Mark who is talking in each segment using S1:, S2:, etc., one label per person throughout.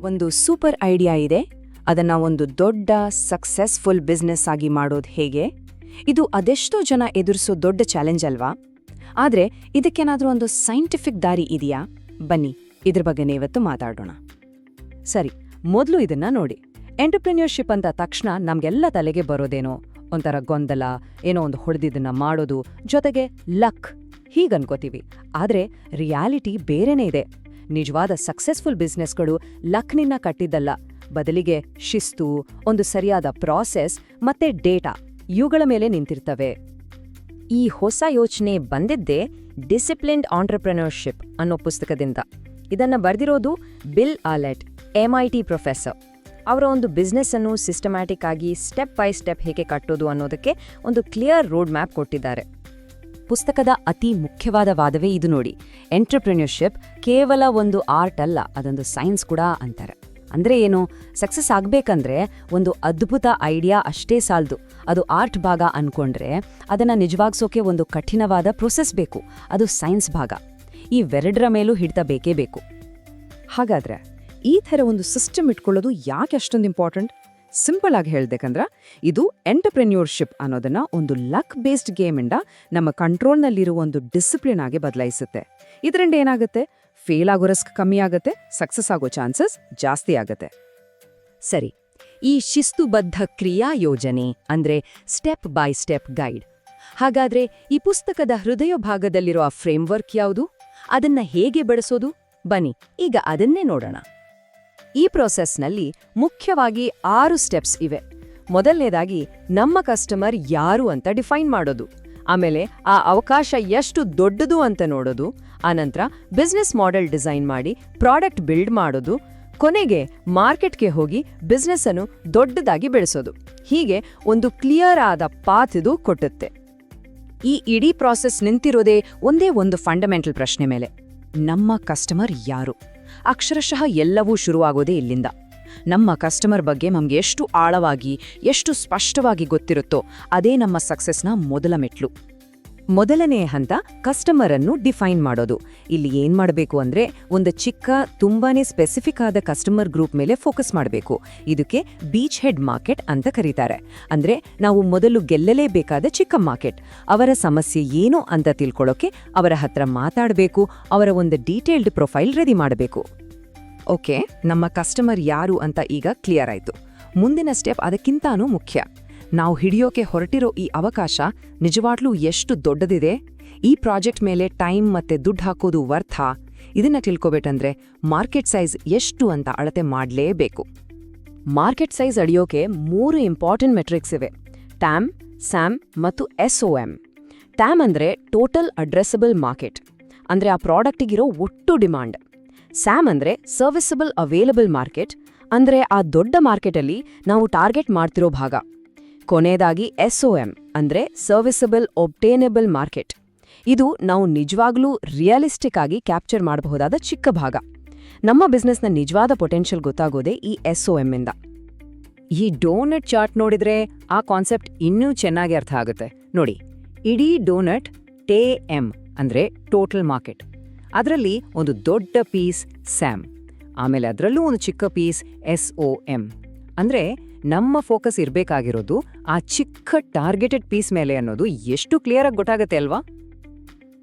S1: ಒಂದು super idea ಇದೆ. ಅದನ್ನ ಒಂದು ದೊಡ್ಡ ಸಕ್ಸಸ್ಫುಲ್ ಬಿಸ್ನೆಸ್ ಆಗಿ ಮಾಡೋದು ಹೇಗೆ? ಇದು ಅದೆಷ್ಟೋ ಜನ ಎದುರಿಸೋ ದೊಡ್ಡ ಚಾಲೆಂಜ್ ಅಲ್ವಾ? ಆದ್ರೆ ಇದಕ್ಕೇನಾದರೂ ಒಂದು ಸೈಂಟಿಫಿಕ್ ದಾರಿ ಇದೆಯಾ? ಬನ್ನಿ, ಇದ್ರ ಬಗ್ಗೆನೇ ಇವತ್ತು ಮಾತಾಡೋಣ. ಸರಿ, ಮೊದಲು ಇದನ್ನ ನೋಡಿ. ಎಂಟರ್ಪ್ರಿನ್ಯೂರ್ಶಿಪ್ ಅಂತ ತಕ್ಷಣ ನಮಗೆಲ್ಲ ತಲೆಗೆ ಬರೋದೇನೋ? ಒಂಥರ ಗೊಂದಲ, ಏನೋ ಒಂದು ಹೊಡೆದಿದ್ದನ್ನ ಮಾಡೋದು, ಜೊತೆಗೆ ಲಕ್ ಹೀಗನ್ಕೋತೀವಿ. ಆದ್ರೆ ರಿಯಾಲಿಟಿ ಬೇರೆನೇ ಇದೆ. ನಿಜವಾದ ಸಕ್ಸಸ್ಫುಲ್ ಬಿಸ್ನೆಸ್ಗಳು ಲಕ್ನಿನ್ನ ಕಟ್ಟಿದ್ದಲ್ಲ. ಬದಲಿಗೆ ಶಿಸ್ತು, ಒಂದು ಸರಿಯಾದ ಪ್ರಾಸೆಸ್ ಮತ್ತೆ ಡೇಟಾ ಇವುಗಳ ಮೇಲೆ ನಿಂತಿರ್ತವೆ.
S2: ಈ ಹೊಸ ಯೋಚನೆ ಬಂದಿದ್ದೇ ಡಿಸಿಪ್ಲಿನ್ಡ್ ಆಂಟ್ರಪ್ರೆನರ್ಶಿಪ್ ಅನ್ನೋ ಪುಸ್ತಕದಿಂದ. ಇದನ್ನ ಬರೆದಿರೋದು ಬಿಲ್ ಆಲೆಟ್ ಎಂಐಟಿ ಪ್ರೊಫೆಸರ್ ಅವರ ಒಂದು ಬಿಸ್ನೆಸ್ ಅನ್ನು ಸಿಸ್ಟಮ್ಯಾಟಿಕ್ ಆಗಿ ಸ್ಟೆಪ್ ಬೈ ಸ್ಟೆಪ್ ಹೇಗೆ ಕಟ್ಟೋದು ಅನ್ನೋದಕ್ಕೆ ಒಂದು ಕ್ಲಿಯರ್ ರೋಡ್ ಮ್ಯಾಪ್ ಕೊಟ್ಟಿದ್ದಾರೆ.
S1: ಪುಸ್ತಕದ ಅತಿ ಮುಖ್ಯವಾದ ವಾದವೇ ಇದು ನೋಡಿ. ಎಂಟರ್ಪ್ರಿನ್ಯೂರ್ಶಿಪ್ ಕೇವಲ ಒಂದು ಆರ್ಟ್ ಅಲ್ಲ, ಅದೊಂದು ಸೈನ್ಸ್ ಕೂಡ ಅಂತಾರೆ. ಅಂದರೆ ಏನು? ಸಕ್ಸಸ್ ಆಗಬೇಕಂದ್ರೆ ಒಂದು ಅದ್ಭುತ ಐಡಿಯಾ ಅಷ್ಟೇ ಸಾಲದು. ಅದು ಆರ್ಟ್ ಭಾಗ ಅನ್ಕೊಂಡ್ರೆ ಅದನ್ನು ನಿಜವಾಗ್ಸೋಕೆ ಒಂದು ಕಠಿಣವಾದ ಪ್ರೊಸೆಸ್ ಬೇಕು. ಅದು ಸೈನ್ಸ್ ಭಾಗ. ಈ ವೆರಡರ ಮೇಲೂ ಹಿಡಿತ ಬೇಕೇ ಬೇಕು.
S3: ಹಾಗಾದ್ರೆ ಈ ಥರ ಒಂದು ಸಿಸ್ಟಮ್ ಇಟ್ಕೊಳ್ಳೋದು ಯಾಕೆ ಅಷ್ಟೊಂದು ಇಂಪಾರ್ಟೆಂಟ್ ಸಿಂಪಲ್ ಆಗಿ ಹೇಳ್ಬೇಕಂದ್ರ ಇದು ಎಂಟರ್ಪ್ರೆನ್ಯೂರ್ಶಿಪ್ ಅನ್ನೋದನ್ನ ಒಂದು ಲಕ್ ಬೇಸ್ಡ್ ಗೇಮಿಂದ ನಮ್ಮ ಕಂಟ್ರೋಲ್ನಲ್ಲಿರುವ ಒಂದು ಡಿಸಿಪ್ಲಿನ್ ಆಗಿ ಬದಲಾಯಿಸುತ್ತೆ. ಇದರಿಂದ ಏನಾಗುತ್ತೆ? ಫೇಲ್ ಆಗೋ ರಿಸ್ಕ್ ಕಮ್ಮಿ ಆಗುತ್ತೆ, ಸಕ್ಸಸ್ ಆಗೋ ಚಾನ್ಸಸ್ ಜಾಸ್ತಿ ಆಗುತ್ತೆ.
S1: ಸರಿ, ಈ ಶಿಸ್ತುಬದ್ಧ ಕ್ರಿಯಾ ಯೋಜನೆ ಅಂದ್ರೆ ಸ್ಟೆಪ್ ಬೈ ಸ್ಟೆಪ್ ಗೈಡ್. ಹಾಗಾದ್ರೆ ಈ ಪುಸ್ತಕದ ಹೃದಯ ಭಾಗದಲ್ಲಿರೋ ಆ ಫ್ರೇಮ್ವರ್ಕ್ ಯಾವುದು? ಅದನ್ನ ಹೇಗೆ ಬಳಸೋದು? ಬನ್ನಿ, ಈಗ ಅದನ್ನೇ ನೋಡೋಣ. ಈ ಪ್ರೋಸೆಸ್ನಲ್ಲಿ ಮುಖ್ಯವಾಗಿ ಆರು ಸ್ಟೆಪ್ಸ್ ಇವೆ. ಮೊದಲನೇದಾಗಿ, ನಮ್ಮ ಕಸ್ಟಮರ್ ಯಾರು ಅಂತ ಡಿಫೈನ್ ಮಾಡೋದು. ಆಮೇಲೆ, ಆ ಅವಕಾಶ ಎಷ್ಟು ದೊಡ್ಡದು ಅಂತ ನೋಡೋದು. ಆನಂತರ ಬಿಸ್ನೆಸ್ ಮಾಡೆಲ್ ಡಿಸೈನ್ ಮಾಡಿ ಪ್ರಾಡಕ್ಟ್ ಬಿಲ್ಡ್ ಮಾಡೋದು. ಕೊನೆಗೆ, ಮಾರ್ಕೆಟ್ಗೆ ಹೋಗಿ ಬಿಸ್ನೆಸ್ ಅನ್ನು ದೊಡ್ಡದಾಗಿ ಬೆಳೆಸೋದು. ಹೀಗೆ ಒಂದು ಕ್ಲಿಯರ್ ಆದ ಪಾತ್ ಇದು ಕೊಟ್ಟುತ್ತೆ. ಈ ಇಡೀ ಪ್ರಾಸೆಸ್ ನಿಂತಿರೋದೇ ಒಂದೇ ಒಂದು ಫಂಡಮೆಂಟಲ್ ಪ್ರಶ್ನೆ ಮೇಲೆ. ನಮ್ಮ ಕಸ್ಟಮರ್ ಯಾರು? ಅಕ್ಷರಶಃ ಎಲ್ಲವೂ ಶುರುವಾಗೋದೇ ಇಲ್ಲಿಂದ. ನಮ್ಮ ಕಸ್ಟಮರ್ ಬಗ್ಗೆ ನಮಗೆ ಎಷ್ಟು ಆಳವಾಗಿ, ಎಷ್ಟು ಸ್ಪಷ್ಟವಾಗಿ ಗೊತ್ತಿರುತ್ತೋ, ಅದೇ ನಮ್ಮ ಸಕ್ಸೆಸ್ನ ಮೊದಲ ಮೆಟ್ಲು. ಮೊದಲನೇ ಹಂತ ಕಸ್ಟಮರ್ ಅನ್ನು ಡಿಫೈನ್ ಮಾಡೋದು. ಇಲ್ಲಿ ಏನ್ ಮಾಡಬೇಕು ಅಂದ್ರೆ ಒಂದು ಚಿಕ್ಕ, ತುಂಬಾನೇ ಸ್ಪೆಸಿಫಿಕ್ ಆದ ಕಸ್ಟಮರ್ ಗ್ರೂಪ್ ಮೇಲೆ ಫೋಕಸ್ ಮಾಡಬೇಕು. ಇದಕ್ಕೆ ಬೀಚ್ ಹೆಡ್ ಮಾರ್ಕೆಟ್ ಅಂತ ಕರೀತಾರೆ. ಅಂದ್ರೆ ನಾವು ಮೊದಲು ಗೆಲ್ಲಲೇಬೇಕಾದ ಚಿಕ್ಕ ಮಾರ್ಕೆಟ್ ಅವರ ಸಮಸ್ಯೆ ಏನು ಅಂತ ತಿಳ್ಕೊಳ್ಳೋಕೆ ಅವರ ಹತ್ರ ಮಾತಾಡಬೇಕು, ಅವರ ಒಂದು ಡೀಟೇಲ್ಡ್ ಪ್ರೊಫೈಲ್ ರೆಡಿ ಮಾಡಬೇಕು. ಓಕೆ ನಮ್ಮ ಕಸ್ಟಮರ್ ಯಾರು ಅಂತ ಈಗ ಕ್ಲಿಯರ್ ಆಯಿತು. ಮುಂದಿನ ಸ್ಟೆಪ್ ಅದಕ್ಕಿಂತಾನೂ ಮುಖ್ಯ. ನಾವು ಹಿಡಿಯೋಕೆ ಹೊರಟಿರೋ ಈ ಅವಕಾಶ ನಿಜವಾಗ್ಲೂ ಎಷ್ಟು ದೊಡ್ಡದಿದೆ? ಈ ಪ್ರಾಜೆಕ್ಟ್ ಮೇಲೆ ಟೈಮ್ ಮತ್ತೆ ದುಡ್ಡು ಹಾಕೋದು ವರ್ಥ ಇದನ್ನ ತಿಳ್ಕೊಬೇಕಂದ್ರೆ ಮಾರ್ಕೆಟ್ ಸೈಜ್ ಎಷ್ಟು ಅಂತ ಅಳತೆ ಮಾಡಲೇಬೇಕು. ಮಾರ್ಕೆಟ್ ಸೈಜ್ ಅಡಿಯೋಕೆ ಮೂರು ಇಂಪಾರ್ಟೆಂಟ್ ಮೆಟ್ರಿಕ್ಸ್ ಇವೆ. ಟ್ಯಾಮ್, ಸ್ಯಾಮ್ ಮತ್ತು ಎಸ್ಒಎಂ ಟ್ಯಾಮ್ ಅಂದ್ರೆ ಟೋಟಲ್ ಅಡ್ರೆಸಬಲ್ ಮಾರ್ಕೆಟ್. ಅಂದ್ರೆ ಆ ಪ್ರಾಡಕ್ಟಿಗಿರೋ ಒಟ್ಟು ಡಿಮಾಂಡ್. ಸ್ಯಾಮ್ ಅಂದ್ರೆ ಸರ್ವಿಸಬಲ್, ಅವೈಲಬಲ್ ಮಾರ್ಕೆಟ್. ಅಂದ್ರೆ ಆ ದೊಡ್ಡ ಮಾರ್ಕೆಟಲ್ಲಿ ನಾವು ಟಾರ್ಗೆಟ್ ಮಾಡ್ತಿರೋ ಭಾಗ. ಕೊನೆಯದಾಗಿ ಎಸ್ಒಎಂ, ಅಂದರೆ ಸರ್ವಿಸಬಲ್ ಒಬ್ಟೇನೆಬಲ್ ಮಾರ್ಕೆಟ್ ಇದು ನಾವು ನಿಜವಾಗ್ಲೂ ರಿಯಲಿಸ್ಟಿಕ್ ಆಗಿ ಕ್ಯಾಪ್ಚರ್ ಮಾಡಬಹುದಾದ ಚಿಕ್ಕ ಭಾಗ. ನಮ್ಮ ಬಿಸ್ನೆಸ್ನ ನಿಜವಾದ ಪೊಟೆನ್ಷಿಯಲ್ ಗೊತ್ತಾಗೋದೇ ಈ ಎಸ್ಒಎಂ ಇಂದ. ಈ ಡೋನಟ್ ಚಾರ್ಟ್ ನೋಡಿದ್ರೆ ಆ ಕಾನ್ಸೆಪ್ಟ್ ಇನ್ನೂ ಚೆನ್ನಾಗಿ ಅರ್ಥ ಆಗುತ್ತೆ. ನೋಡಿ, ಇಡೀ ಡೋನಟ್ ಟೇ ಎಂ ಅಂದರೆ ಟೋಟಲ್ ಮಾರ್ಕೆಟ್ ಅದರಲ್ಲಿ ಒಂದು ದೊಡ್ಡ ಪೀಸ್ ಸ್ಯಾಮ್ ಆಮೇಲೆ ಅದರಲ್ಲೂ ಒಂದು ಚಿಕ್ಕ ಪೀಸ್ ಎಸ್ ಒ ಎಂ ಅಂದ್ರೆ ನಮ್ಮ ಫೋಕಸ್ ಇರಬೇಕಾಗಿರೋದು ಆ ಚಿಕ್ಕ ಟಾರ್ಗೆಟೆಡ್ ಪೀಸ್ ಮೇಲೆ ಅನ್ನೋದು ಎಷ್ಟು ಕ್ಲಿಯರ್ ಆಗಿ ಗೊತ್ತಾಗತ್ತೆ ಅಲ್ವಾ?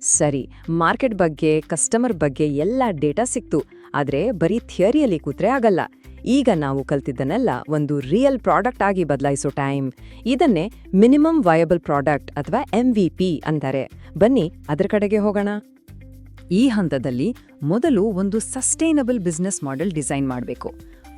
S1: ಸರಿ, ಮಾರ್ಕೆಟ್ ಬಗ್ಗೆ ಕಸ್ಟಮರ್ ಬಗ್ಗೆ ಎಲ್ಲ ಡೇಟಾ ಸಿಕ್ತು. ಆದರೆ ಬರೀ ಥಿಯರಿಯಲ್ಲಿ ಕೂತ್ರೆ ಆಗಲ್ಲ. ಈಗ ನಾವು ಕಲ್ತಿದ್ದನ್ನೆಲ್ಲ ಒಂದು ರಿಯಲ್ ಪ್ರಾಡಕ್ಟ್ ಆಗಿ ಬದಲಾಯಿಸೋ ಟೈಮ್ ಇದನ್ನೇ ಮಿನಿಮಮ್ ವಯಬಲ್ ಪ್ರಾಡಕ್ಟ್ ಅಥವಾ ಎಂ ವಿ ಪಿ ಅಂತಾರೆ. ಬನ್ನಿ, ಅದರ ಕಡೆಗೆ ಹೋಗೋಣ. ಈ ಹಂತದಲ್ಲಿ ಮೊದಲು ಒಂದು ಸಸ್ಟೈನಬಲ್ ಬಿಸ್ನೆಸ್ ಮಾಡೆಲ್ ಡಿಸೈನ್ ಮಾಡಬೇಕು.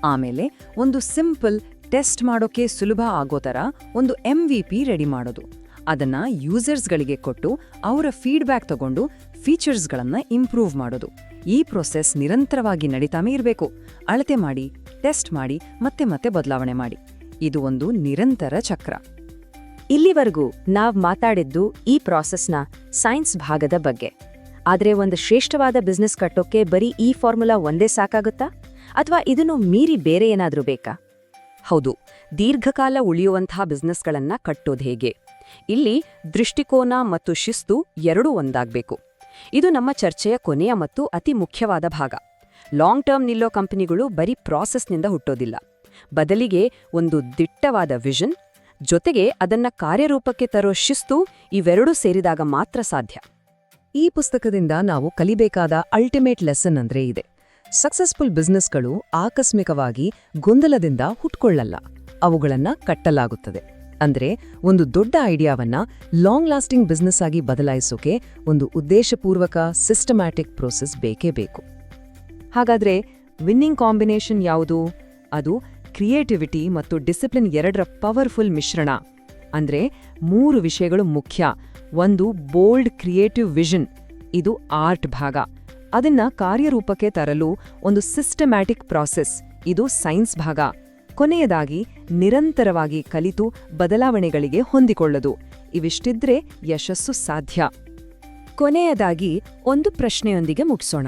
S1: ಆಮೇಲೆ ಒಂದು ಸಿಂಪಲ್ ಟೆಸ್ಟ್ ಮಾಡೋಕೆ ಸುಲಭ ಆಗೋ ಥರ ಒಂದು ಎಂ ವಿ ಪಿ ರೆಡಿ ಮಾಡೋದು. ಅದನ್ನ ಯೂಸರ್ಸ್ಗಳಿಗೆ ಕೊಟ್ಟು ಅವರ ಫೀಡ್ಬ್ಯಾಕ್ ತಗೊಂಡು ಫೀಚರ್ಸ್ಗಳನ್ನು ಇಂಪ್ರೂವ್ ಮಾಡೋದು. ಈ ಪ್ರೊಸೆಸ್ ನಿರಂತರವಾಗಿ ನಡೀತಾನೆ ಇರಬೇಕು. ಅಳತೆ ಮಾಡಿ, ಟೆಸ್ಟ್ ಮಾಡಿ, ಮತ್ತೆ ಮತ್ತೆ ಬದಲಾವಣೆ ಮಾಡಿ. ಇದು ಒಂದು ನಿರಂತರ ಚಕ್ರ. ಇಲ್ಲಿವರೆಗೂ ನಾವ್ ಮಾತಾಡಿದ್ದು ಈ ಪ್ರಾಸೆಸ್ನ ಸೈನ್ಸ್ ಭಾಗದ ಬಗ್ಗೆ. ಆದ್ರೆ ಒಂದು ಶ್ರೇಷ್ಠವಾದ ಬಿಸ್ನೆಸ್ ಕಟ್ಟೋಕೆ ಬರೀ ಈ ಫಾರ್ಮುಲಾ ಒಂದೇ ಸಾಕಾಗುತ್ತಾ? ಅಥವಾ ಇದನ್ನು ಮೀರಿ ಬೇರೆ ಏನಾದರೂ ಬೇಕಾ? ಹೌದು, ದೀರ್ಘಕಾಲ ಉಳಿಯುವಂತಹ ಬಿಸ್ನೆಸ್ಗಳನ್ನ ಕಟ್ಟೋದು ಹೇಗೆ? ಇಲ್ಲಿ ದೃಷ್ಟಿಕೋನ ಮತ್ತು ಶಿಸ್ತು ಎರಡೂ ಒಂದಾಗಬೇಕು. ಇದು ನಮ್ಮ ಚರ್ಚೆಯ ಕೊನೆಯ ಮತ್ತು ಅತಿ ಮುಖ್ಯವಾದ ಭಾಗ.
S2: ಲಾಂಗ್ ಟರ್ಮ್ ನಿಲ್ಲೋ ಕಂಪನಿಗಳು ಬರೀ ಪ್ರಾಸೆಸ್ನಿಂದ ಹುಟ್ಟೋದಿಲ್ಲ. ಬದಲಿಗೆ ಒಂದು ದಿಟ್ಟವಾದ ವಿಷನ್ ಜೊತೆಗೆ ಅದನ್ನ ಕಾರ್ಯರೂಪಕ್ಕೆ ತರೋ ಶಿಸ್ತು ಇವೆರಡೂ ಸೇರಿದಾಗ ಮಾತ್ರ ಸಾಧ್ಯ.
S3: ಈ ಪುಸ್ತಕದಿಂದ ನಾವು ಕಲಿಬೇಕಾದ ಅಲ್ಟಿಮೇಟ್ ಲೆಸನ್ ಅಂದ್ರೆ ಇದೆ. ಸಕ್ಸಸ್ಫುಲ್ ಬಿಸ್ನೆಸ್ಗಳು ಆಕಸ್ಮಿಕವಾಗಿ ಗೊಂದಲದಿಂದ ಹುಟ್ಕೊಳ್ಳಲ್ಲ. ಅವುಗಳನ್ನ ಕಟ್ಟಲಾಗುತ್ತದೆ. ಅಂದ್ರೆ ಒಂದು ದೊಡ್ಡ ಐಡಿಯಾವನ್ನ ಲಾಂಗ್ ಲಾಸ್ಟಿಂಗ್ ಬಿಸ್ನೆಸ್ ಆಗಿ ಬದಲಾಯಿಸೋಕೆ ಒಂದು ಉದ್ದೇಶಪೂರ್ವಕ ಸಿಸ್ಟಮ್ಯಾಟಿಕ್ ಪ್ರೋಸೆಸ್ ಬೇಕೇ ಬೇಕು.
S2: ಹಾಗಾದ್ರೆ ವಿನ್ನಿಂಗ್ ಕಾಂಬಿನೇಷನ್ ಯಾವುದು? ಅದು ಕ್ರಿಯೇಟಿವಿಟಿ ಮತ್ತು ಡಿಸಿಪ್ಲಿನ್ ಎರಡರ ಪವರ್ಫುಲ್ ಮಿಶ್ರಣ. ಅಂದ್ರೆ ಮೂರು ವಿಷಯಗಳು ಮುಖ್ಯ. ಒಂದು ಬೋಲ್ಡ್ ಕ್ರಿಯೇಟಿವ್ ವಿಷನ್. ಇದು ಆರ್ಟ್ ಭಾಗ. ಅದನ್ನ ಕಾರ್ಯರೂಪಕ್ಕೆ ತರಲು ಒಂದು ಸಿಸ್ಟಮ್ಯಾಟಿಕ್ ಪ್ರಾಸೆಸ್, ಇದು ಸೈನ್ಸ್ ಭಾಗ. ಕೊನೆಯದಾಗಿ, ನಿರಂತರವಾಗಿ ಕಲಿತು ಬದಲಾವಣೆಗಳಿಗೆ ಹೊಂದಿಕೊಳ್ಳದು. ಇವಿಷ್ಟಿದ್ರೆ ಯಶಸ್ಸು ಸಾಧ್ಯ. ಕೊನೆಯದಾಗಿ, ಒಂದು ಪ್ರಶ್ನೆಯೊಂದಿಗೆ ಮುಗಿಸೋಣ.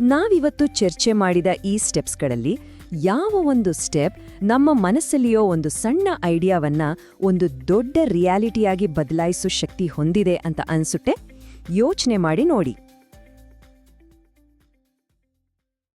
S2: ನಾವಿವತ್ತು ಚರ್ಚೆ ಮಾಡಿದ ಈ ಸ್ಟೆಪ್ಸ್ಗಳಲ್ಲಿ ಯಾವ ಒಂದು ಸ್ಟೆಪ್ ನಮ್ಮ ಮನಸ್ಸಲ್ಲಿಯೋ ಒಂದು ಸಣ್ಣ ಐಡಿಯಾವನ್ನ ಒಂದು ದೊಡ್ಡ ರಿಯಾಲಿಟಿಯಾಗಿ ಬದಲಾಯಿಸೋ ಶಕ್ತಿ ಹೊಂದಿದೆ ಅಂತ ಅನ್ಸುತ್ತೆ? ಯೋಚನೆ ಮಾಡಿ ನೋಡಿ.